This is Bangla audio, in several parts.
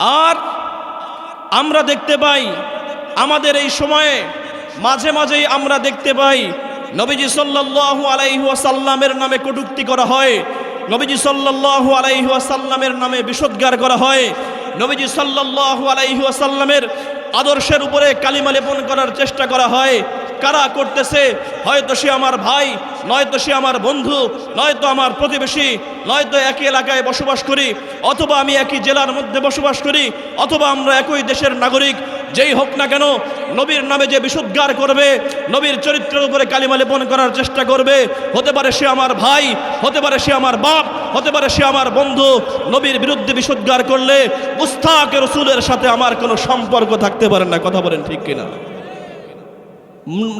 আর আমরা দেখতে পাই আমাদের এই সময়ে মাঝে মাঝেই আমরা দেখতে পাই নবীজি সাল্লাল্লাহু আলাইহি ওয়াসাল্লামের নামে কটূক্তি করা হয়, নবীজি সাল্লাল্লাহু আলাইহি ওয়াসাল্লামের নামে বিষোদ্গার করা হয়, নবীজি সাল্লাল্লাহু আলাইহি ওয়াসাল্লামের আদর্শের উপরে কালিমা লেপন করার চেষ্টা করা হয়। কারা করতেছে? হয়তো সে আমার ভাই, নয়তো সে আমার বন্ধু, নয়তো আমার প্রতিবেশী, নয়তো একই এলাকায় বসবাস করি, অথবা আমি একই জেলার মধ্যে বসবাস করি, অথবা আমরা একই দেশের নাগরিক, যেই হোক না কেন, নবীর নামে যে বিশুদ্ধার করবে, নবীর চরিত্রের উপরে কালিমা লেপন করার চেষ্টা করবে, হতে পারে সে আমার ভাই, হতে পারে সে আমার বাপ, হতে পারে সে আমার বন্ধু, নবীর বিরুদ্ধে বিশুদ্ধার করলে মুস্তাক রসুলের সাথে আমার কোনো সম্পর্ক থাকতে পারে না, কথা বলেন ঠিক কিনা?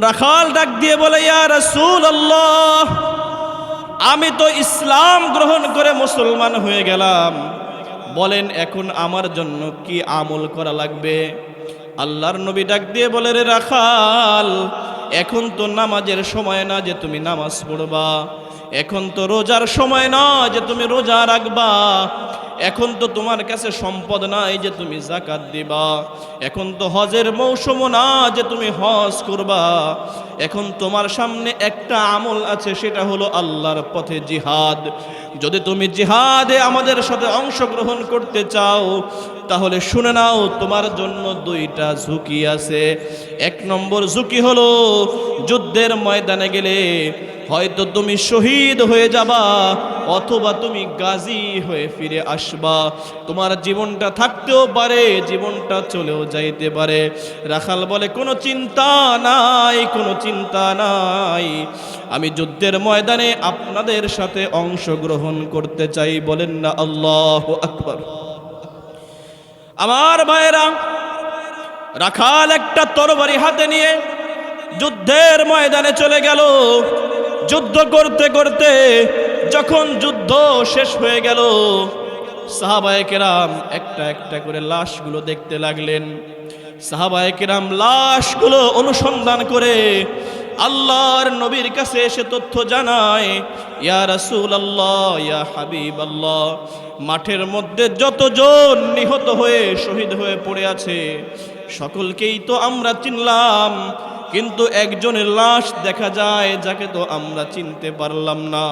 রাখাল ডাক দিয়ে বলে, ইয়া রসুল আল্লাহ আমি তো ইসলাম গ্রহণ করে মুসলমান হয়ে গেলাম। বলেন, এখন আমার জন্য কি আমল করা লাগবে? আল্লাহর নবী ডাক দিয়ে বলে, রে রাখাল, এখন তো নামাজের সময় না যে তুমি নামাজ পড়বা। এখন তো রোজার সময় না যে তুমি রোজা রাখবা। এখন তো তোমার কাছে সম্পদ নাই যে তুমি জাকাত দিবা। এখন তো হজের মৌসুম না যে তুমি হজ করবা। এখন তোমার সামনে একটা আমল আছে, সেটা হলো আল্লাহর পথে জিহাদ। যদি তুমি জিহাদে আমাদের সাথে অংশগ্রহণ করতে চাও, তাহলে শুনে নাও, তোমার জন্য দুইটা ঝুঁকি আছে। এক নম্বর ঝুঁকি হলো, যুদ্ধের ময়দানে গেলে হয়তো তুমি শহীদ হয়ে যাবা, অথবা তুমি গাজী হয়ে ফিরে আসবা। তোমার জীবনটা থাকতেও পারে, জীবনটা চলেও যাইতে পারে। রাখাল বলে, কোনো চিন্তা নাই, কোনো চিন্তা নাই। আমি যুদ্ধের ময়দানে আপনাদের সাথে অংশগ্রহণ করতে চাই, বলেন না আল্লাহ আকবর। আমার ভাইয়েরা, রাখাল একটা তরবারি হাতে নিয়ে যুদ্ধের ময়দানে চলে গেল। যুদ্ধ করতে করতে যখন যুদ্ধ শেষ হয়ে গেল, সাহাবায়ে কেরাম একটা একটা করে লাশগুলো দেখতে লাগলেন। সাহাবায়ে কেরাম লাশগুলো অনুসন্ধান করে আল্লাহর নবীর কাছে এসে তথ্য জানায়, ইয়া আল্লাহ ইয়া হাবিব আল্লাহ মাঠের মধ্যে যতজন নিহত হয়ে, শহীদ হয়ে পড়ে আছে, সকলকেই তো আমরা চিনলাম কিন্তু একজনের লাশ দেখা যায় যাকে তো আমরা চিনতে পারলাম না।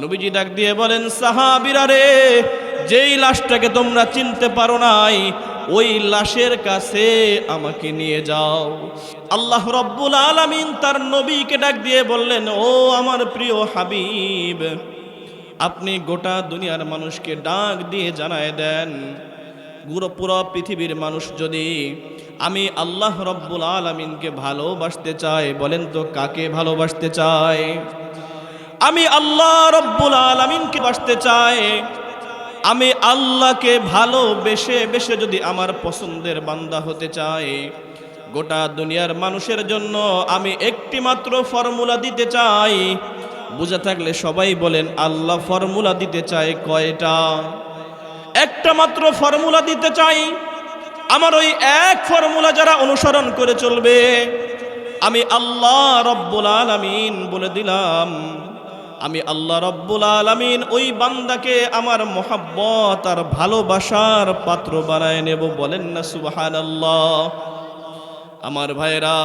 নবীজি ডাক দিয়ে বলেন, সাহাবিরা রে, যেই লাশটাকে তোমরা চিনতে পারো নাই, ওই লাশের কাছে আমাকে নিয়ে যাও। আল্লাহ রব্বুল আলামিন তার নবীকে ডাক দিয়ে বললেন, ও আমার প্রিয় হাবিব, আপনি গোটা দুনিয়ার মানুষকে ডাক দিয়ে জানায় দেন পুরো পুরো পৃথিবীর মানুষ যদি আমি আল্লাহ রব্বুল আলমিনকে ভালোবাসতে চাই, বলেন তো কাকে ভালোবাসতে চায় আমি আল্লাহ রব্বুল আলমিনকে বাসতে চাই। আমি আল্লাহকে ভালোবেসে বেশে যদি আমার পছন্দের বান্দা হতে চাই, গোটা দুনিয়ার মানুষের জন্য আমি একটি মাত্র ফর্মুলা দিতে চাই। বুঝে থাকলে সবাই বলেন, আল্লাহ ফর্মুলা দিতে চায় কয়টা? একটা মাত্র ফর্মুলা দিতে চাই। আমার ওই এক ফর্মুলা যারা অনুসরণ করে চলবে, আমি আল্লাহ রব্বুল আলামিন বলে দিলাম। আমি আল্লাহ রব্বুল আলামিন ওই বান্দাকে আমার মোহাব্বত আর ভালোবাসার পাত্র বানায় নেব, বলেন না সুবাহান আল্লাহ আমার ভাইরা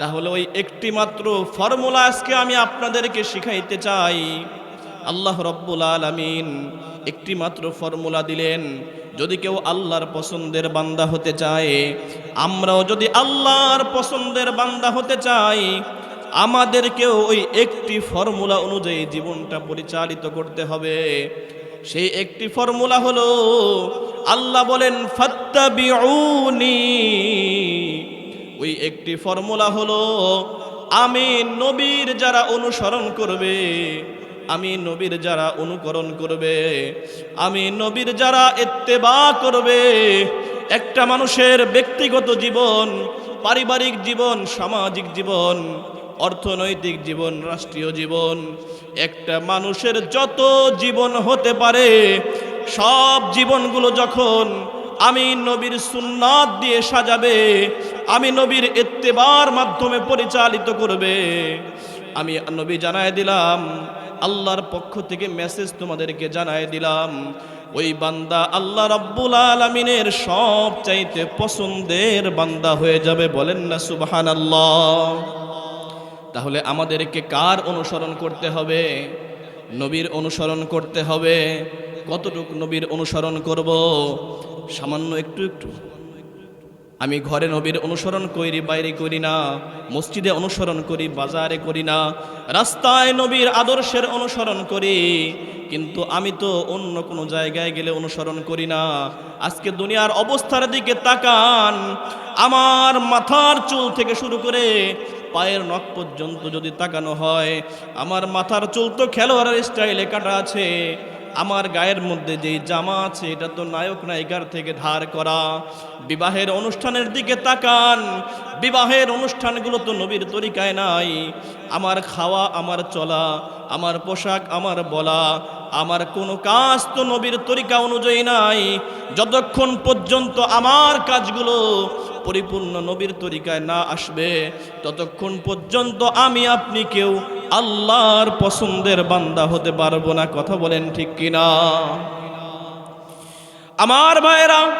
তাহলে ওই একটি মাত্র ফর্মুলা আজকে আমি আপনাদেরকে শিখাইতে চাই। আল্লাহ রব্বুল আলামিন একটি মাত্র ফর্মুলা দিলেন, যদি কেউ আল্লাহর পছন্দের বান্দা হতে চায়, আমরাও যদি আল্লাহর পছন্দের বান্দা হতে চাই, আমাদেরকেও ওই একটি ফর্মুলা অনুযায়ী জীবনটা পরিচালিত করতে হবে। সেই একটি ফর্মুলা হলো, আল্লাহ বলেন, ফাত্তাবিউনি। ওই একটি ফর্মুলা হলো, আমি নবীর যারা অনুসরণ করবে আমি নবীর যারা অনুকরণ করবে, আমি নবীর যারা এত্তেবা করবে, একটা মানুষের ব্যক্তিগত জীবন, পারিবারিক জীবন, সামাজিক জীবন, অর্থনৈতিক জীবন, রাষ্ট্রীয় জীবন, একটা মানুষের যত জীবন হতে পারে, সব জীবনগুলো যখন আমি নবীর সুন্নাত দিয়ে সাজাবে, আমি নবীর এত্তেবার মাধ্যমে পরিচালিত করবে আমি নবী জানায় দিলাম, আল্লাহর পক্ষ থেকে মেসেজ তোমাদেরকে জানায় দিলাম। ওই বান্দা আল্লাহ রাব্বুল আলমিনের সব চাইতে পছন্দের বান্দা হয়ে যাবে বলেন না সুবাহান আল্লাহ তাহলে আমাদেরকে কার অনুসরণ করতে হবে? নবীর অনুসরণ করতে হবে। কতটুক নবীর অনুসরণ করব? সামান্য একটু একটু। আমি ঘরে নবীর অনুসরণ করি, বাইরে করি না, মসজিদে অনুসরণ করি, বাজারে করি না, রাস্তায় নবীর আদর্শের অনুসরণ করি, কিন্তু আমি তো অন্য কোনো জায়গায় গেলে অনুসরণ করি না। আজকে দুনিয়ার অবস্থার দিকে তাকান, আমার মাথার চুল থেকে শুরু করে পায়ের নখ পর্যন্ত যদি তাকানো হয়, আমার মাথার চুল তো খেলোয়াড়ের স্টাইলে কাটা আছে আমার গায়ের মধ্যে যেই জামা আছে, এটা তো নায়ক নায়িকার থেকে ধার করা। বিবাহের অনুষ্ঠানের দিকে তাকান। বিবাহের অনুষ্ঠানগুলো তো নবীর তরিকায় নাই। আমার খাওয়া, আমার চলা, আমার পোশাক, আমার বলা আমার কোনো কাজ তো নবীর তরিকা অনুযায়ী নাই। যতক্ষণ পর্যন্ত আমার কাজগুলো পরিপূর্ণ নবীর তরিকায় না আসবে, ততক্ষণ পর্যন্ত আমি আপনি কেউ আল্লাহর পছন্দের বান্দা হতে পারব না। কথা বলেন ঠিক কিনা? আমার ভাইরা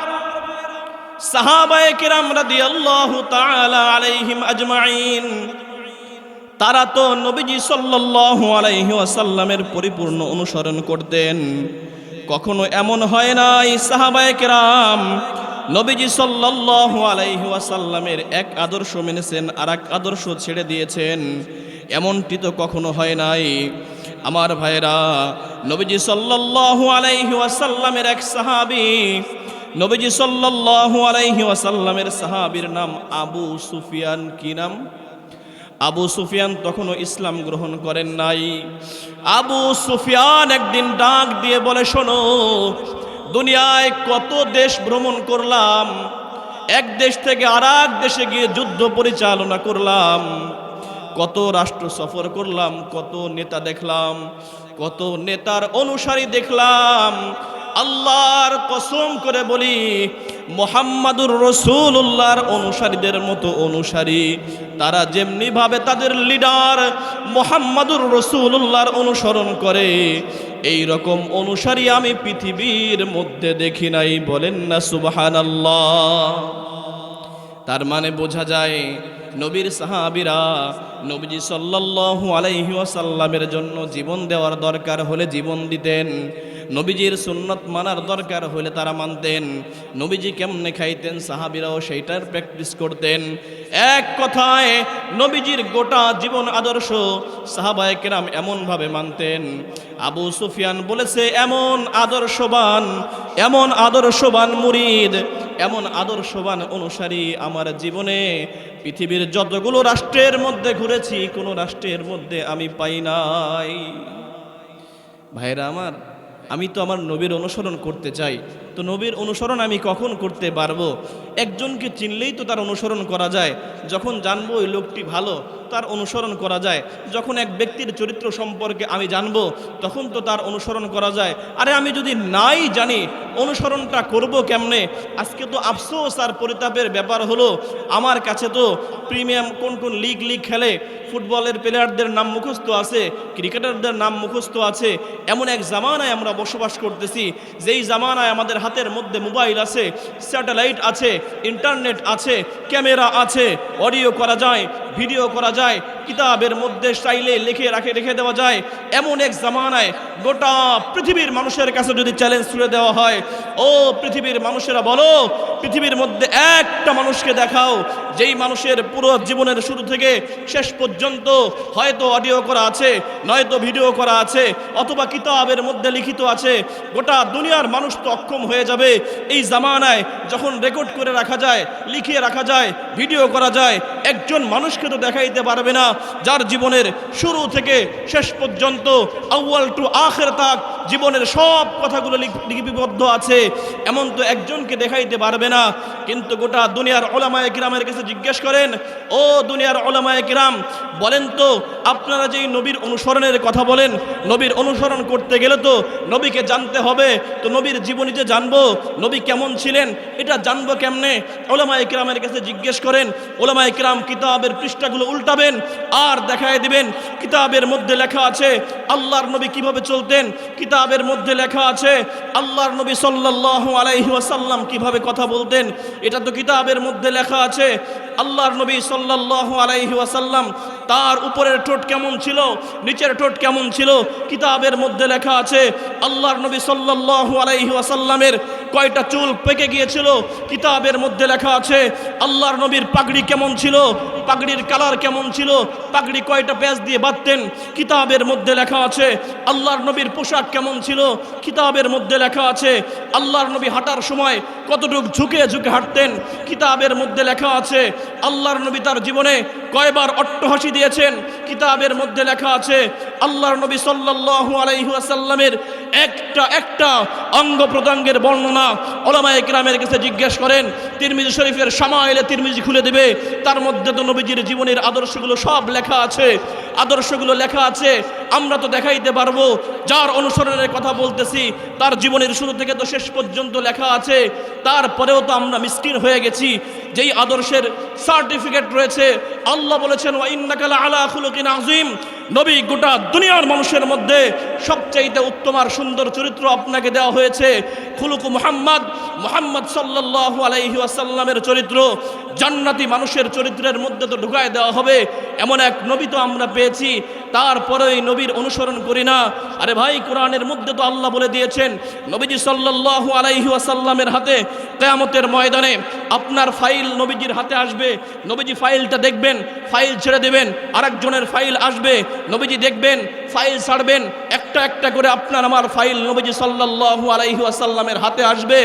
সাহাবায়ে কিরাম রাদিয়াল্লাহু তাআলা আলাইহিম আজমাইন তারা তো নবীজি সাল্লাল্লাহু আলাইহি ওয়াসাল্লামের পরিপূর্ণ অনুসরণ করতেন। কখনো এমন হয় নাই, সাহাবায়ে কিরাম, নবীজি সাল্লাল্লাহু আলাইহি ওয়াসাল্লামের এক আদর্শ মেনেছেন আর এক আদর্শ ছেড়ে দিয়েছেন। এমনটি তো কখনো হয় নাই। আমার ভাইরা নবীজি সাল্লাল্লাহু আলাইহি ওয়াসাল্লামের এক সাহাবি, নবীজি সাল্লাল্লাহু আলাইহি ওয়াসাল্লামের সাহাবীর নাম আবু সুফিয়ান, কি নাম? আবু সুফিয়ান তখনও ইসলাম গ্রহণ করেন নাই। আবু সুফিয়ান একদিন ডাক দিয়ে বলে, শোনো, দুনিয়ায় কত দেশ ভ্রমণ করলাম, এক দেশ থেকে আর দেশে গিয়ে যুদ্ধ পরিচালনা করলাম, কত রাষ্ট্র সফর করলাম, কত নেতা দেখলাম, কত নেতার অনুসারী দেখলাম, আল্লাহর কসম করে বলি মোহাম্মদুর রসুল্লাহর অনুসারীদের মতো অনুসারী। তারা যেমনিভাবে তাদের লিডার মোহাম্মদুর রসুল্লাহর অনুসরণ করে এই রকম অনুসারী আমি পৃথিবীর মধ্যে দেখি নাই, বলেন না সুবাহান তার মানে বোঝা যায়, নবীর সাহাবিরা নবীজি সাল্লাল্লাহু আলাইহি ওয়াসাল্লামের জন্য জীবন দেওয়ার দরকার হলে জীবন দিতেন। নবীজির সুন্নত মানার দরকার হলে তারা মানতেন। নবীজি কেমনে খাইতেন? সাহাবিরাও সেইটার প্র্যাকটিস করতেন। এক কথায়, নবীজির গোটা জীবন আদর্শ সাহাবায়ে কেরাম এমনভাবে মানতেন। আবু সুফিয়ান বলেছে, এমন আদর্শবান এমন আদর্শবান মুরিদ, এমন আদর্শবান অনুসারী আমার জীবনে পৃথিবীর যতগুলো রাষ্ট্রের মধ্যে ঘুরেছি, কোনো রাষ্ট্রের মধ্যে আমি পাই নাই। ভাইরা আমার আমি তো আমার নবীর অনুসরণ করতে চাই। তো নবীর অনুসরণ আমি কখন করতে পারব? একজনকে চিনলেই তো তার অনুসরণ করা যায়। যখন জানব ওই লোকটি ভালো, তার অনুসরণ করা যায়। যখন এক ব্যক্তির চরিত্র সম্পর্কে আমি জানব, তখন তো তার অনুসরণ করা যায়। আরে আমি যদি নাই জানি, অনুসরণটা করব কেমনে? আজকে তো আফসোস আর পরিতাপের ব্যাপার হলো, আমার কাছে তো প্রিমিয়াম কোন কোন লিগ লিগ খেলে, ফুটবলের প্লেয়ারদের নাম মুখস্থ আছে, ক্রিকেটারদের নাম মুখস্থ আছে। এমন এক জামানায় আমরা বসবাস করতেছি, যেই জামানায় আমাদের হাতের মধ্যে মোবাইল আছে, স্যাটেলাইট আছে, ইন্টারনেট আছে, ক্যামেরা আছে, অডিও করা যায়, ভিডিও করা যায়, কিতাবের মধ্যে স্টাইলে লিখে রাখে, রেখে দেওয়া যায়। এমন এক জামানায় গোটা পৃথিবীর মানুষের কাছে যদি চ্যালেঞ্জ ছুড়ে দেওয়া হয়, ও পৃথিবীর মানুষেরা বলো, পৃথিবীর মধ্যে একটা মানুষকে দেখাও, যেই মানুষের পুরো জীবনের শুরু থেকে শেষ পর্যন্ত হয়তো অডিও করা আছে, নয়তো ভিডিও করা আছে, অথবা কিতাবের মধ্যে লিখিত আছে, গোটা দুনিয়ার মানুষ তো অক্ষম হয়ে যাবে। এই জামানায় যখন রেকর্ড করে রাখা যায়, লিখিয়ে রাখা যায় ভিডিও করা যায়, একজন মানুষকে তো দেখাইতে পারবে না। যার জীবনের শুরু থেকে শেষ পর্যন্ত, আউয়াল টু আখের তাক জীবনের সব কথাগুলো লিপিবদ্ধ আছে। এমন তো একজনকে দেখাইতে পারবে না। কিন্তু গোটা দুনিয়ার ওলামায়ে কিরামের কাছে জিজ্ঞেস করেন, ও দুনিয়ার ওলামায়ে কিরাম, বলেন তো, আপনারা যেই নবীর অনুসরণের কথা বলেন, নবীর অনুসরণ করতে গেলে তো নবীকে জানতে হবে। তো নবীর জীবনী যে জানব, নবী কেমন ছিলেন, এটা জানব কেমনে? ওলামায়ে কিরামের কাছে জিজ্ঞেস করেন, ওলামায়ে কিরাম, কিতাবের পৃষ্ঠাগুলো উল্টাবেন আর দেখায় দিবেন। কিতাবের মধ্যে লেখা আছে, আল্লাহর নবী কীভাবে চলতেন? কিতাবের মধ্যে লেখা আছে, আল্লাহর নবী সাল্লাল্লাহু আলাইহি ওয়াসাল্লাম কীভাবে কথা বলতেন, এটা তো কিতাবের মধ্যে লেখা আছে, আল্লাহর নবী সাল্লাল্লাহু আলাইহি ওয়াসাল্লাম তার উপরের ঠোঁট কেমন ছিল, নিচের ঠোঁট কেমন ছিল, কিতাবের মধ্যে লেখা আছে, আল্লাহর নবী সাল্লাল্লাহু আলাইহি ওয়াসাল্লামের কয়টা চুল পেকে গিয়েছিল, কিতাবের মধ্যে লেখা আছে, আল্লাহর নবীর পাগড়ি কেমন ছিল পাগড়ির কালার কেমন ছিল? পাগড়ি কয়টা পেঁচ দিয়ে বাঁধতেন? কিতাবের মধ্যে লেখা আছে, আল্লাহর নবীর পোশাক কেমন ছিল? কিতাবের মধ্যে লেখা আছে, আল্লাহর নবী হাঁটার সময় কতটুকু ঝুঁকে ঝুঁকে হাঁটতেন? কিতাবের মধ্যে লেখা আছে, আল্লাহর নবী তার জীবনে কয়বার অট্টহাসি দিয়েছেন? কিতাবের মধ্যে লেখা আছে, আল্লাহর নবী সাল্লাল্লাহু আলাইহি ওয়াসাল্লামের একটা একটা অঙ্গ প্রত্যঙ্গের বর্ণনা ওলামায়ে কিরামের কাছে জিজ্ঞেস করেন, তিরমিজি শরীফের সামাইলে তিরমিজি খুলে দেবে, তার মধ্যে তো নবীজির জীবনের আদর্শগুলো সব লেখা আছে, আদর্শগুলো লেখা আছে, আমরা তো দেখাইতে পারব, যার অনুসরণের কথা বলতেছি, তার জীবনের শুরু থেকে তো শেষ পর্যন্ত লেখা আছে, তারপরেও তো আমরা মিসকিন হয়ে গেছি, যেই আদর্শের সার্টিফিকেট রয়েছে, আল্লাহ বলেছেন, ওয়া ইন্নাকা আলা খুলুকিন আযীম নবী গোটা দুনিয়ার মানুষের মধ্যে সবচাইতে উত্তম আর সুন্দর চরিত্র আপনাকে দেওয়া হয়েছে। খুলুকু মুহাম্মদ। মুহাম্মদ সাল্লাল্লাহু আলাইহি ওয়াসাল্লামের চরিত্র জান্নাতি মানুষের চরিত্রের মধ্যে তো ঢুকায় দেওয়া হবে। এমন এক নবী তো আমরা পেয়েছি। তারপরে এই নবীর অনুসরণ করি না। আরে ভাই, কোরআনের মধ্যে তো আল্লাহ বলে দিয়েছেন, নবীজি সাল্লাল্লাহু আলাইহি ওয়াসাল্লামের হাতে কেয়ামতের ময়দানে আপনার ফাইল নবীজির হাতে আসবে। নবীজি ফাইলটা দেখবেন, ফাইল ছেড়ে দেবেন, আরেকজনের ফাইল আসবে। নবীজি দেখবেন ফাইল ছাড়বেন, একটা একটা করে আপনার আমার ফাইল নবীজি সাল্লাল্লাহু আলাইহি ওয়াসাল্লামের হাতে আসবে।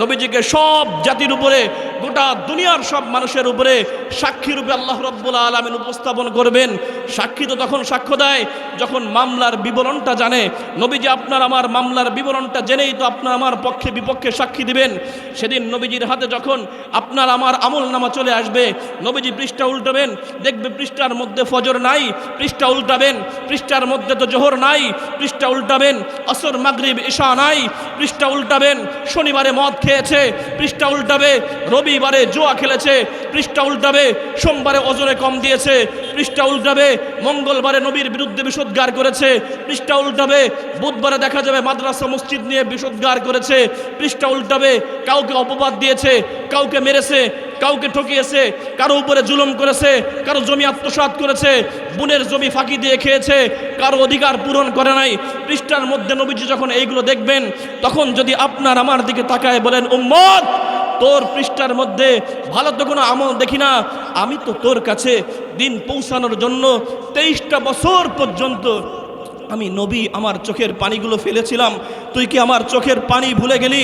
নবীজিকে সব জাতির উপরে, গোটা দুনিয়ার সব মানুষের উপরে সাক্ষী রূপে আল্লাহ রব্বুল আলমিন উপস্থাপন করবেন। সাক্ষী তো তখন সাক্ষ্য দেয়, যখন মামলার বিবরণটা জানে। নবীজি আপনার আমার মামলার বিবরণটা জেনেই তো আপনার আমার পক্ষে বিপক্ষে সাক্ষী দিবেন। সেদিন নবীজির হাতে যখন আপনার আমার আমল নামা চলে আসবে, নবীজি পৃষ্ঠা উল্টাবেন, দেখবে পৃষ্ঠার মধ্যে ফজর নাই, পৃষ্ঠা উল্টাবেন, পৃষ্ঠার মধ্যে তো জোহর নাই, পৃষ্ঠা উল্টাবেন, আসর, মাগরিব, ঈশা নাই, পৃষ্ঠা উল্টাবেন, শনিবারে মদ খেয়েছে, পৃষ্ঠা উল্টাবে, রবিবারে জোয়া খেলেছে, পৃষ্ঠা উল্টাবে, সোমবারে ওজনে কম দিয়েছে পৃষ্ঠা উল্টাবে, মঙ্গলবারে নবীর বিরুদ্ধে বিষোদ্গার করেছে। পৃষ্ঠা উল্টাবে, বুধবারে দেখা যাবে মাদ্রাসা মসজিদ নিয়ে বিষোদ্গার করেছে। পৃষ্ঠা উল্টাবে, কাউকে অপবাদ দিয়েছে, কাউকে মেরেছে, কাউকে ঠকিয়েছে, কারও উপরে জুলুম করেছে, কারও জমি আত্মসাৎ করেছে, বুনের জমি ফাঁকি দিয়ে খেয়েছে, কারও অধিকার পূরণ করে নাই। পৃষ্ঠার মধ্যে নবীজি যখন এইগুলো দেখবেন, তখন যদি আপনার আমার দিকে তাকায় বলেন, উম্মত তোর পৃষ্ঠার মধ্যে, ভালো তো কোনো আমল দেখি না। আমি তো তোর কাছে দিন পৌঁছানোর জন্য তেইশটা বছর পর্যন্ত আমি নবী আমার চোখের পানিগুলো ফেলেছিলাম। তুই কি আমার চোখের পানি ভুলে গেলি?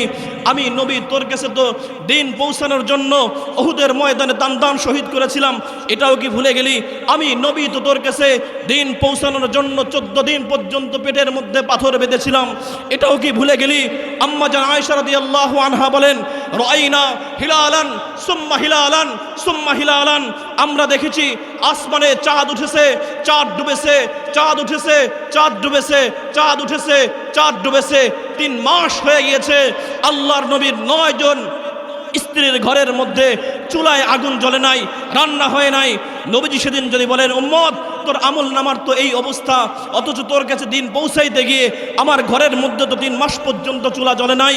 আমি নবী তোর কাছে তো দিন পৌঁছানোর জন্য অহুদের ময়দানে দান দান শহীদ করেছিলাম। এটাও কি ভুলে গেলি? আমি নবী তো তোর কাছে দিন পৌঁছানোর জন্য চোদ্দ দিন পর্যন্ত পেটের মধ্যে পাথর বেঁধেছিলাম। এটাও কি ভুলে গেলি? আম্মা জান আয়সারদি আল্লাহ আনহা বলেন রাইনা হিলালান সুম্মা হিলালান সুম্মা হিলালান। আমরা দেখেছি আসমানে চাঁদ উঠেছে, চাঁদ ডুবেছে, চাঁদ উঠেছে, চাঁদ ডুবেছে, চাঁদ উঠেছে। চাঁদ ডুবেছে, তিন মাস হয়ে গিয়েছে। আল্লাহর নবীর নয় জন স্ত্রীর ঘরের মধ্যে চুলায় আগুন জ্বলে নাই, রান্না হয় নাই। নবীজি সেদিন যদি বলেন, উম্মত, তোর আমল নামার তো এই অবস্থা, অথচ তোর কাছে দিন পৌঁছাইতে গিয়ে আমার ঘরের মধ্যে তো তিন মাস পর্যন্ত চুলা জ্বলে নাই।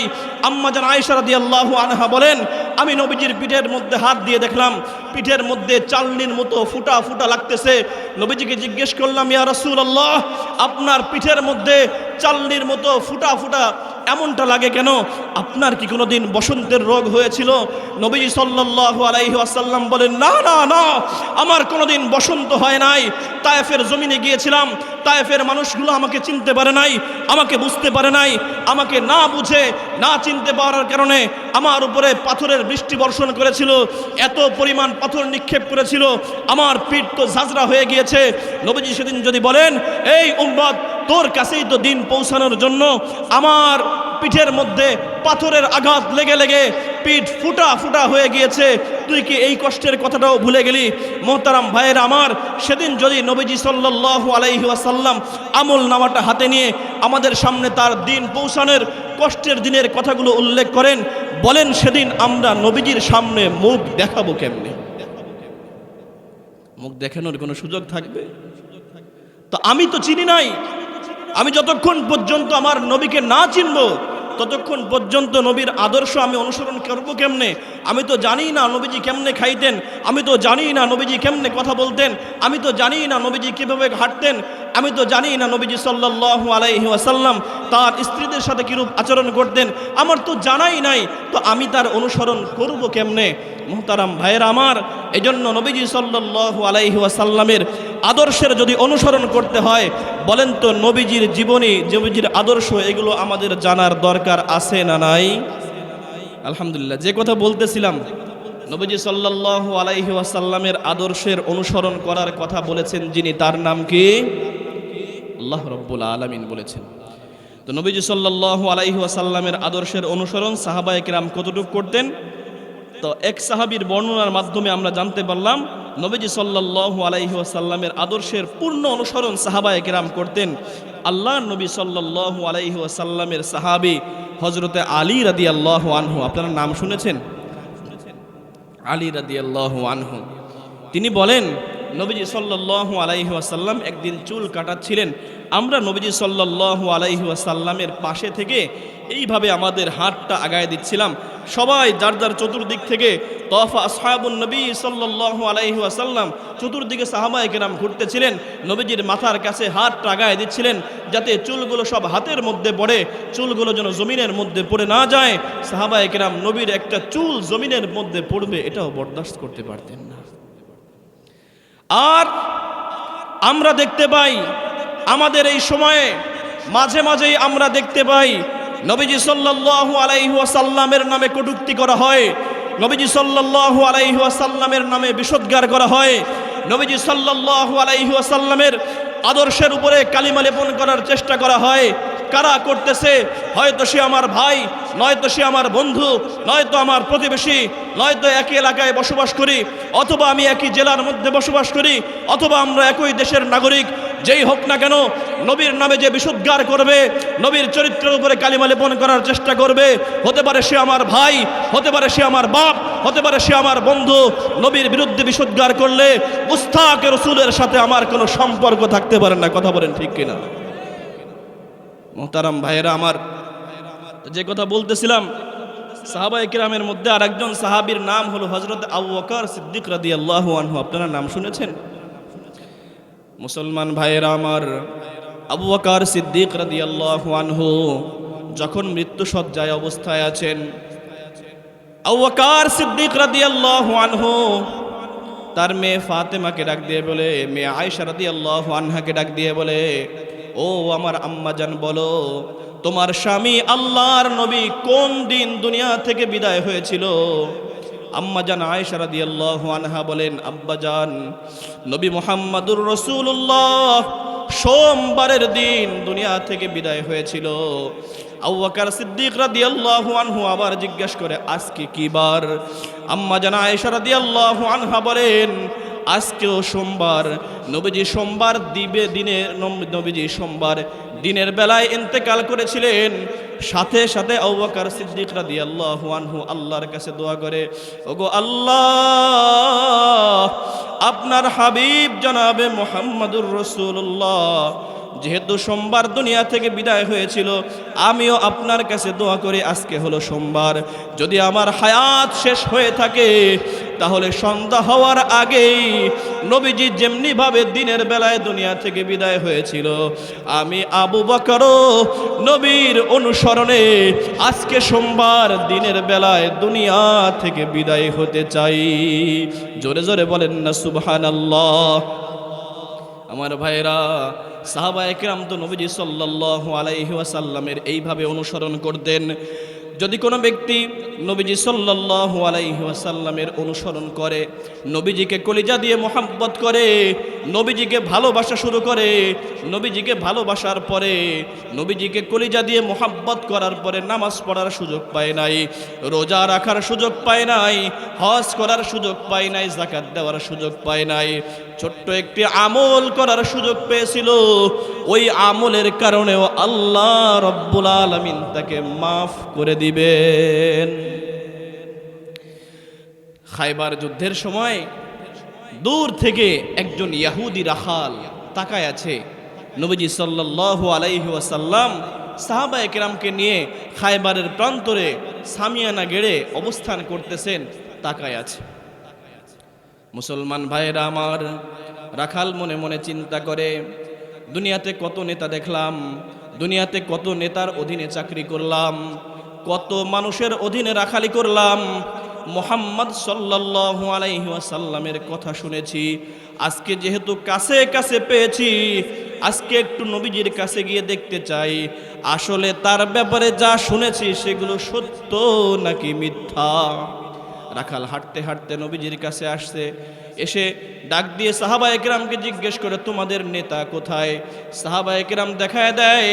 আম্মা জান আয়সারা দিয়ে আল্লাহ আনহা বলেন, আমি নবীজির পিঠের মধ্যে হাত দিয়ে দেখলাম, পিঠের মধ্যে চালনির মতো ফুটা ফুটা লাগতেছে। নবীজিকে জিজ্ঞেস করলাম, ইয়া রাসূল আল্লাহ আপনার পিঠের মধ্যে চালনির মতো ফুটা ফুটা এমনটা লাগে কেন? আপনার কি কোনোদিন বসন্তের রোগ হয়েছিল? নবীজি সাল্লাল্লাহু আলাইহি ওয়াসাল্লাম বলেন, না না না, আমার কোনোদিন বসন্ত হয় নাই। তায়েফের জমিনে গিয়েছিলাম। তায়েফের মানুষগুলো আমাকে চিনতে পারে নাই, আমাকে বুঝতে পারে নাই। আমাকে না বুঝে, না চিনতে পারার কারণে আমার উপরে পাথরের বৃষ্টি বর্ষণ করেছিল। এত পরিমাণ পাথর নিক্ষেপ করেছিল। আমার পিঠ তো ঝাঁঝরা হয়ে গিয়েছে। নবীজি সেদিন যদি বলেন, এই উম্মত, তোর কাছেই তো দিন পৌঁছানোর জন্য। আমার পিঠের মধ্যে পাথরের আঘাত লেগে লেগে পিঠ ফুটা ফুটা হয়ে গিয়েছে। তুই কি এই কষ্টের কথাটাও ভুলে গেলি? মোহতারাম ভাইয়ের আমার, সেদিন যদি নবীজি সাল্লাল্লাহু আলাইহি ওয়াসাল্লাম আমল নামাটা হাতে নিয়ে আমাদের সামনে তার দিন পৌঁছানোর কষ্টের দিনের কথাগুলো উল্লেখ করেন, বলেন সেদিন আমরা নবীজির সামনে মুখ দেখাবো কেমনে? মুখ দেখানোর কোনো সুযোগ থাকবে? তো আমি তো চিনি নাই আমি যতক্ষণ পর্যন্ত আমার নবীকে না চিনব, ততক্ষণ পর্যন্ত নবীর আদর্শ আমি অনুসরণ করব কেমনে? আমি তো জানি না নবীজি কেমনে খাইতেন, আমি তো জানি না নবীজি কেমনে কথা বলতেন, আমি তো জানি না নবীজি কীভাবে হাঁটতেন, আমি তো জানি না নবীজি সাল্লাল্লাহু আলাইহি ওয়াসাল্লাম তার স্ত্রীদের সাথে কীরূপ আচরণ করতেন, আমার তো জানাই নাই, তো আমি তার অনুসরণ করব কেমনে? মোহতারাম ভাইয়ের আমার, এজন্য নবীজি সাল্লাল্লাহু আলাইহি ওয়াসাল্লামের আদর্শের যদি অনুসরণ করতে হয়, বলেন তো নবীজির জীবনী, নবীজির আদর্শ, এগুলো আমাদের জানার দরকার আছে না নাই? আলহামদুলিল্লাহ, যে কথা বলতেছিলাম, নবীজি সাল্লাল্লাহু আলাইহি ওয়াসাল্লামের আদর্শের অনুসরণ করার কথা বলেছেন, যিনি তার নাম কি? আল্লাহ রব্বুল আলামিন বলেছেন। তো নবীজি সাল্লাল্লাহু আলাইহি ওয়াসাল্লামের আদর্শের অনুসরণ সাহাবায়ে কিরাম কতটুকু করতেন? তো এক সাহাবীর বর্ণনার মাধ্যমে আমরা জানতে পারলাম, নবীজি সাল্লাল্লাহু আলাইহি ওয়াসাল্লামের আদর্শের পূর্ণ অনুসরণ সাহাবায়ে কিরাম করতেন। আল্লাহ নবী সাল্লাল্লাহু আলাইহি ওয়াসাল্লামের সাহাবী হজরতে আলী রাদিয়াল্লাহু আনহু, আপনারা নাম শুনেছেন? আলী রাদিয়াল্লাহু আনহু। তিনি বলেন, নবীজি সাল্লাল্লাহু আলাইহি ওয়াসাল্লাম একদিন চুল কাটাচ্ছিলেন। আমরা নবীজি সাল্লাল্লাহু আলাইহি ওয়াসাল্লামের পাশে থেকে এইভাবে আমাদের হাতটা আগায় দিচ্ছিলাম। সবাই যার যার চতুর্দিক থেকে তফা আসহাবুন নবী সাল্লাল্লাহু আলাইহি ওয়াসাল্লাম চতুর্দিকে সাহাবায়ে কেরাম ঘুরতেছিলেন, নবীজির মাথার কাছে হাতটা আগায় দিচ্ছিলেন যাতে চুলগুলো সব হাতের মধ্যে পড়ে, চুলগুলো যেন জমিনের মধ্যে পড়ে না যায়। সাহাবায়ে কেরাম নবীর একটা চুল জমিনের মধ্যে পড়বে, এটাও বরদাস্ত করতে পারতেন না। আর আমরা দেখতে পাই আমাদের এই সময়ে মাঝে মাঝেই আমরা দেখতে পাই নবীজি সাল্লাল্লাহু আলাইহি ওয়াসাল্লামের নামে কটূক্তি করা হয়, নবীজি সাল্লাল্লাহু আলাইহি ওয়াসাল্লামের নামে বিষোদ্গার করা হয়, নবীজি সাল্লাল্লাহু আলাইহি ওয়াসাল্লামের আদর্শের উপরে কালিমা লেপন করার চেষ্টা করা হয়, কারা করতেছে? হয়তো সে আমার ভাই, নয়তো সে আমার বন্ধু, নয়তো আমার প্রতিবেশী, নয়তো একই এলাকায় বসবাস করি, অথবা আমি একই জেলার মধ্যে বসবাস করি, অথবা আমরা একই দেশের নাগরিক যেই হোক না কেন, নবীর নামে যে বিশুদ্গার করবে, নবীর চরিত্রের উপরে কালিমা লেপন করার চেষ্টা করবে, হতে পারে সে আমার ভাই, হতে পারে সে আমার বাপ, হতে পারে সে আমার বন্ধু, নবীর বিরুদ্ধে বিশুদ্গার করলে মুস্তাক রসুলের সাথে আমার কোনো সম্পর্ক থাকতে পারে না, কথা বলেন ঠিক কিনা? মোহতারাম ভাইয়েরা আমার যে কথা বলতেছিলাম সাহাবাই কিরামের মধ্যে আর একজন সাহাবীর নাম হলো হজরত আবু বকর সিদ্দিক রাদি আল্লাহ আনহু, আপনারা নাম শুনেছেন? মুসলমান ভাইয়েরা আমার, আবু বকর সিদ্দিক রাদি আল্লাহ আনহু যখন মৃত্যু সজ্জায় অবস্থায় আছেন, আবু বকর সিদ্দিক রাদি আল্লাহ আনহু তার মেয়ে ফাতেমাকে ডাক দিয়ে বলে, মেয়ে আয়সা রাদি আল্লাহ আনহাকে ডাক দিয়ে বলে, ও আমার আম্মাজান বলো, তোমার স্বামী আল্লাহর নবী কোন দিন দুনিয়া থেকে বিদায় হয়েছিল? আম্মাজান আয়েশা রাদিয়াল্লাহু আনহা বলেন আব্বাজান নবী মুহাম্মাদুর রাসূলুল্লাহ সোমবারের দিন দুনিয়া থেকে বিদায় হয়েছিল। আবু বকর সিদ্দিক রাদিয়াল্লাহু আনহু আবার জিজ্ঞেস করে, আজকে কি বার? আম্মাজান আয়েশা রাদিয়াল্লাহু আনহা বলেন, আজকেও সোমবার। নবীজি সোমবার দিবে দিনে নবীজি সোমবার দিনের বেলায় ইন্তেকাল করেছিলেন। সাথে সাথে আউবাকার সিদ্দিক রাদিয়াল্লাহু আনহু আল্লাহর কাছে দোয়া করে, ওগো আল্লাহ, আপনার হাবিব জনাবে মোহাম্মদুর রসুল্লাহ যেহেতু সোমবার দুনিয়া থেকে বিদায় হয়েছিল, আমিও আপনার কাছে দোয়া করি, আজকে হলো সোমবার। যদি আমার হায়াত শেষ হয়ে থাকে তাহলে সন্ধ্যা হওয়ার আগেই নবীজি যেমনিভাবে দিনের বেলায় দুনিয়া থেকে বিদায় হয়েছিল, আমি আবু বকরও নবীর অনুসরণে আজকে সোমবার দিনের বেলায় দুনিয়া থেকে বিদায় হতে চাই। জোরে জোরে বলেন না সুবহান আমার ভাইরা সাহাবা একরাম তো নবীজি সাল্লাল্লাহু আলাইহি ওয়াসাল্লামের এইভাবে অনুসরণ করতেন। যদি কোনো ব্যক্তি নবীজি সাল্লাল্লাহু আলাইহি ওয়াসাল্লামের অনুসরণ করে, নবীজিকে কলিজা দিয়ে মোহাম্মত করে, নবীজিকে ভালোবাসা শুরু করে, নবীজিকে ভালোবাসার পরে, নবীজিকে কলিজা দিয়ে মোহাব্বত করার পরে নামাজ পড়ার সুযোগ পায় নাই, রোজা রাখার সুযোগ পায় নাই, হজ করার সুযোগ পায় নাই জাকাত দেওয়ার সুযোগ পায় নাই। ছোট্ট একটি আমল করার সুযোগ পেয়েছিল, ওই আমলের কারণেও আল্লাহ রব্বুল আলমিন তাকে মাফ করে দিবেন। খাইবার যুদ্ধের সময় দূর থেকে একজন ইয়াহুদি রাখাল তাকায় আছে। নবীজি সাল্লাল্লাহু আলাইহি ওয়াসাল্লাম সাহাবা একরামকে নিয়ে খাইবারের প্রান্তরে সামিয়ানা গেড়ে অবস্থান করতেছেন, তাকায় আছে। মুসলমান ভাইয়েরা আমার, রাখাল মনে মনে চিন্তা করে, দুনিয়াতে কত নেতা দেখলাম, দুনিয়াতে কত নেতার অধীনে চাকরি করলাম কত মানুষের অধীনে রাখালি করলাম। মোহাম্মদ সাল্লাল্লাহু আলাইহি ওয়াসাল্লামের কথা শুনেছি। আজকে যেহেতু কাছে কাছে পেয়েছি, আজকে একটু নবীজির কাছে গিয়ে দেখতে চাই। আসলে তার ব্যাপারে যা শুনেছি সেগুলো সত্য নাকি মিথ্যা? রাখাল হাঁটতে হাঁটতে নবীজির কাছে আসছে, এসে ডাক দিয়ে সাহাবা একরামকে জিজ্ঞেস করে, তোমাদের নেতা কোথায়? সাহাবা একরাম দেখায় দেয়,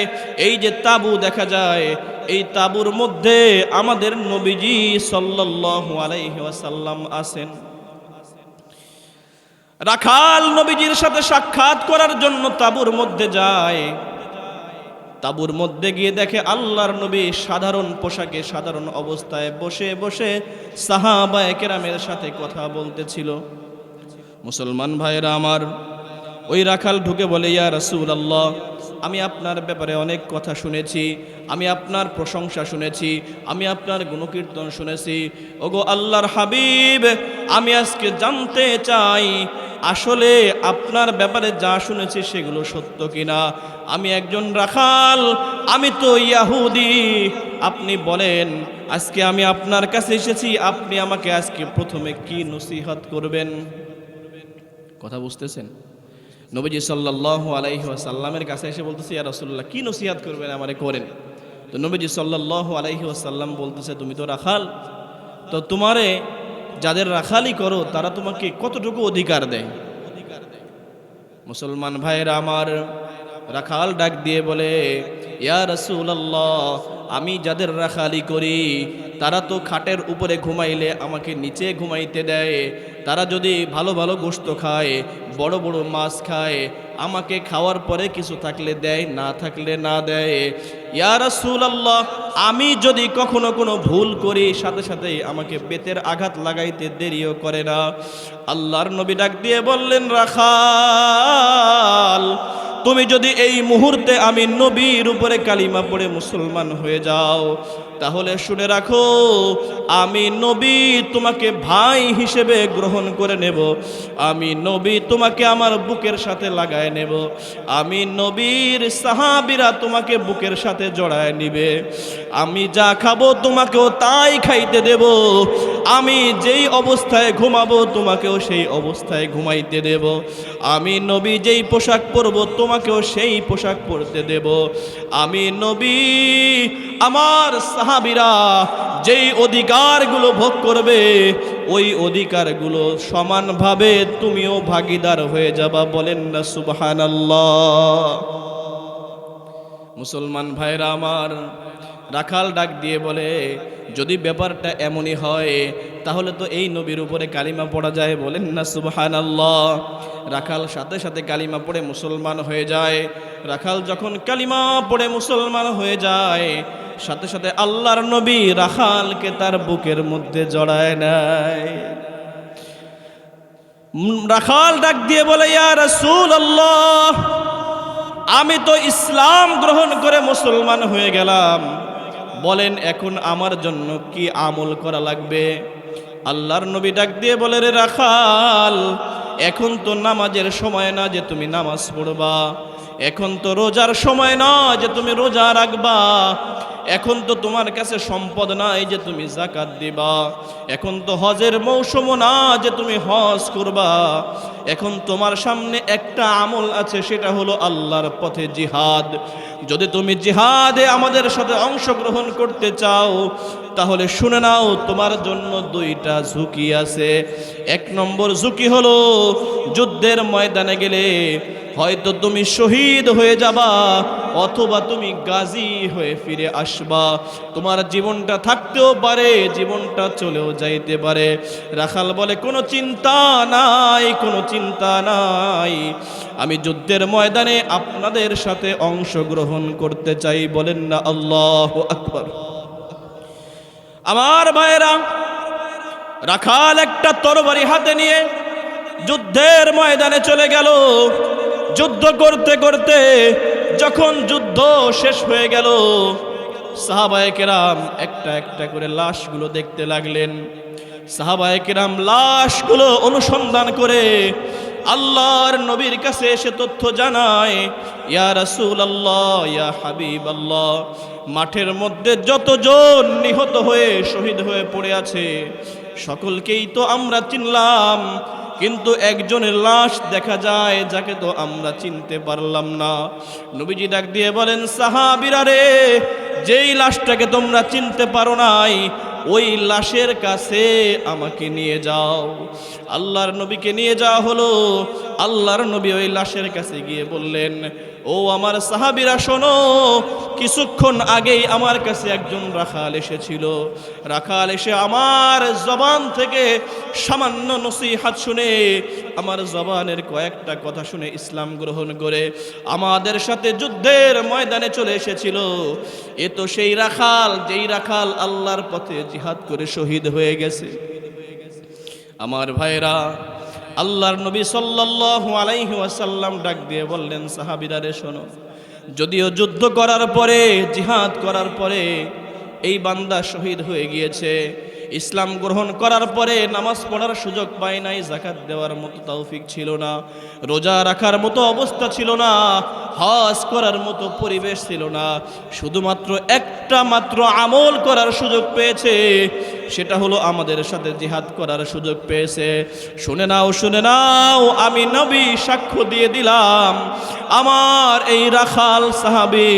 এই যে তাবু দেখা যায়, এই তাবুর মধ্যে আমাদের নবীজি সাল্লাল্লাহু আলাইহি আছেন। রাখাল নবীজির সাথে সাক্ষাৎ করার জন্য তাবুর মধ্যে যায়। তাবুর মধ্যে গিয়ে দেখে আল্লাহর নবী সাধারণ পোশাকে সাধারণ অবস্থায় বসে বসে সাহাবা কেরামের সাথে কথা বলতেছিল। মুসলমান ভাইয়েরা আমার, ওই রাখাল ঢুকে বলে, ইয়া রসুল আল্লাহ আমি আপনার ব্যাপারে অনেক কথা শুনেছি, আমি আপনার প্রশংসা শুনেছি, আমি আপনার গুণকীর্তন শুনেছি। ওগো আল্লাহর হাবিব, আমি আজকে জানতে চাই, আসলে আপনার ব্যাপারে যা শুনেছি সেগুলো সত্য কিনা? আমি একজন রাখাল, আমি তো ইয়াহুদি। আপনি বলেন, আজকে আমি আপনার কাছে এসেছি, আপনি আমাকে আজকে প্রথমে কি নসিহত করবেন? কথা বুঝতেছেন? নবীজি সাল্লাহ আলাইহ আসাল্লামের কাছে এসে বলতেছে, ইয়া রসুল্লাহ কী নসিহাত করবেন আমারে করেন? তো নবীজি সাল্লাহ আলাইহি আসাল্লাম বলতেছে, তুমি তো রাখাল। তো তোমারে যাদের রাখালই করো, তারা তোমাকে কতটুকু অধিকার দেয় অধিকার দেয়? মুসলমান ভাইয়েরা আমার রাখাল ডাক দিয়ে বলে, ইয়া রাসূলুল্লাহ, আমি যাদের রাখালি করি, তারা তো খাটের উপরে ঘুমাইলে আমাকে নিচে ঘুমাইতে দেয়। তারা যদি ভালো ভালো গোশত খায়, বড় বড় মাছ খায়, আমাকে খাওয়ার পরে কিছু থাকলে দেয়, না থাকলে না দেয়। ইয়া রাসূলুল্লাহ, আমি যদি কখনো কোনো ভুল করি, সাথে সাথে আমাকে বেতের আঘাত লাগাইতে দেরিও করে না। আল্লাহর নবী ডাক দিয়ে বললেন, রাখাল তুমি যদি এই মুহূর্তে আমি নবীর উপরে কালিমা পড়ে মুসলমান হয়ে যাও, তাহলে শুনে রাখো, আমি নবী তোমাকে ভাই হিসেবে গ্রহণ করে নেব, আমি নবী তোমাকে আমার বুকের সাথে লাগায় নেব, আমি নবীর সাহাবিরা তোমাকে বুকের সাথে জড়ায় নিবে, আমি যা খাব তোমাকেও তাই খাইতে দেব, আমি যেই অবস্থায় ঘুমাবো তোমাকেও সেই অবস্থায় ঘুমাইতে দেব, আমি নবী যেই পোশাক পরবো তোমাকেও সেই পোশাক পরতে দেব। আমি নবী, আমার সাহাবিরা যেই অধিকারগুলো ভোগ করবে, ওই অধিকারগুলো সমানভাবে তুমিও ভাগিদার হয়ে যাবা বলেন না সুবহান মুসলমান ভাইরা আমার, রাখাল ডাক দিয়ে বলে, যদি ব্যাপারটা এমনই হয়, তাহলে তো এই নবীর উপরে কালিমা পড়া যায় বলেন না সুবহান আল্লাহ রাখাল সাথে সাথে কালিমা পড়ে মুসলমান হয়ে যায়। রাখাল যখন কালিমা পড়ে মুসলমান হয়ে যায়, সাথে সাথে আল্লাহর নবী রাখালকে তার বুকের মধ্যে জড়ায় নেয়। রাখাল ডাক দিয়ে বলে, ইয়া রাসূল আল্লাহ আমি তো ইসলাম গ্রহণ করে মুসলমান হয়ে গেলাম। বলেন, এখন আমার জন্য কি আমল করা লাগবে? আল্লাহর নবী ডাক দিয়ে বলে, রে রাখাল, এখন তো নামাজের সময় না যে তুমি নামাজ পড়বা। এখন তো রোজার সময় না যে তুমি রোজা রাখবা। এখন তো তোমার কাছে সম্পদ নাই যে তুমি জাকাত দিবা। এখন তো হজের মৌসুম না যে তুমি হজ করবা। এখন তোমার সামনে একটা আমল আছে, সেটা হলো আল্লাহর পথে জিহাদ। যদি তুমি জিহাদে আমাদের সাথে অংশগ্রহণ করতে চাও, তাহলে শুনে নাও, তোমার জন্য দুইটা ঝুঁকি আছে। এক নম্বর ঝুঁকি হলো যুদ্ধের ময়দানে গেলে হয়তো তুমি শহীদ হয়ে যাবা অথবা তুমি গাজী হয়ে ফিরে আসবা। তোমার জীবনটা থাকতেও পারে, জীবনটা চলেও যাইতে পারে। রাখাল বলে, কোনো চিন্তা নাই, কোনো চিন্তা নাই। আমি যুদ্ধের ময়দানে আপনাদের সাথে অংশগ্রহণ করতে চাই, বলেন না আল্লাহ আকবর। আমার ভাইয়েরা, রাখাল একটা তরবারি হাতে নিয়ে যুদ্ধের ময়দানে চলে গেল। যুদ্ধ করতে করতে যখন যুদ্ধ শেষ হয়ে গেল, সাহাবায়ে কেরাম একটা একটা করে লাশগুলো দেখতে লাগলেন। সাহাবায়ে কেরাম লাশগুলো অনুসন্ধান করে আল্লাহর নবীর কাছে এসে তথ্য জানায়, ইয়া আল্লাহ ইয়া হাবিব আল্লাহ মাঠের মধ্যে যতজন নিহত হয়ে শহীদ হয়ে পড়ে আছে, সকলকেই তো আমরা চিনলাম কিন্তু একজনের লাশ দেখা যায় যাকে তো আমরা চিনতে পারলাম না। নবীজি ডাক দিয়ে বলেন, সাহাবিরা রে, যেই লাশটাকে তোমরা চিনতে পারো নাই, ওই লাশের কাছে আমাকে নিয়ে যাও। আল্লাহর নবীকে নিয়ে যাওয়া হলো। আল্লাহর নবী ওই লাশের কাছে গিয়ে বললেন ও আমার সাহাবিরা, শোনো, কিছুক্ষণ আগেই আমার কাছে একজন রাখাল এসেছিল। রাখাল এসে আমার জবান থেকে সামান্য নসিহাত শুনে আমার জবানের কয়েকটা কথা শুনে ইসলাম গ্রহণ করে আমাদের সাথে যুদ্ধের ময়দানে চলে এসেছিল। এ তো সেই রাখাল, যেই রাখাল আল্লাহর পথে জিহাদ করে শহীদ হয়ে গেছে। আমার ভাইরা আল্লাহর নবী সাল্লাল্লাহু আলাইহি ওয়াসাল্লাম ডাক দিয়ে বললেন, সাহাবীরা রে, শোনো, যদিও যুদ্ধ করার পরে, জিহাদ করার পরে, এই বান্দা শহীদ হয়ে গিয়েছে ইসলাম গ্রহণ করার পরে নামাজ পড়ার সুযোগ পায় নাই জাকাত দেওয়ার মতো তৌফিক ছিল না, রোজা রাখার মতো অবস্থা ছিল না, হজ করার মতো পরিবেশ ছিল না। শুধুমাত্র একটা মাত্র আমল করার সুযোগ পেয়েছে, সেটা হলো আমাদের সাথে জিহাদ করার সুযোগ পেয়েছে। শুনে নাও শুনে নাও, আমি নবী সাক্ষ্য দিয়ে দিলাম, আমার এই রাখাল সাহাবি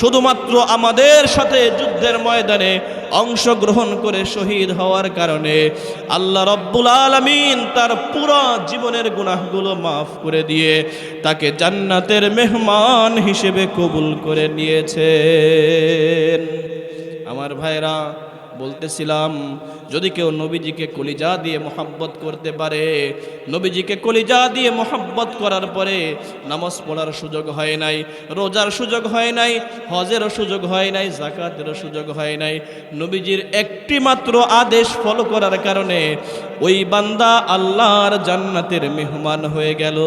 শুধুমাত্র আমাদের সাথে যুদ্ধের ময়দানে অংশগ্রহণ করে শহীদ হওয়ার কারণে আল্লাহ রব্বুল আলমিন তার পুরো জীবনের গুনাহগুলো মাফ করে দিয়ে তাকে জান্নাতের মেহমান হিসেবে কবুল করে নিয়েছেন। আমার ভাইরা বলতেছিলাম, যদি কেউ নবীজিকে কলিজা দিয়ে মোহাব্বত করতে পারে, নবীজিকে কলিজা দিয়ে মোহাব্বত করার পরে নামাজ পড়ার সুযোগ হয় নাই, রোজার সুযোগ হয় নাই, হজেরও সুযোগ হয় নাই জাকাতেরও সুযোগ হয় নাই, নবীজির একটি মাত্র আদেশ ফলো করার কারণে ওই বান্দা আল্লাহর জান্নাতের মেহমান হয়ে গেল।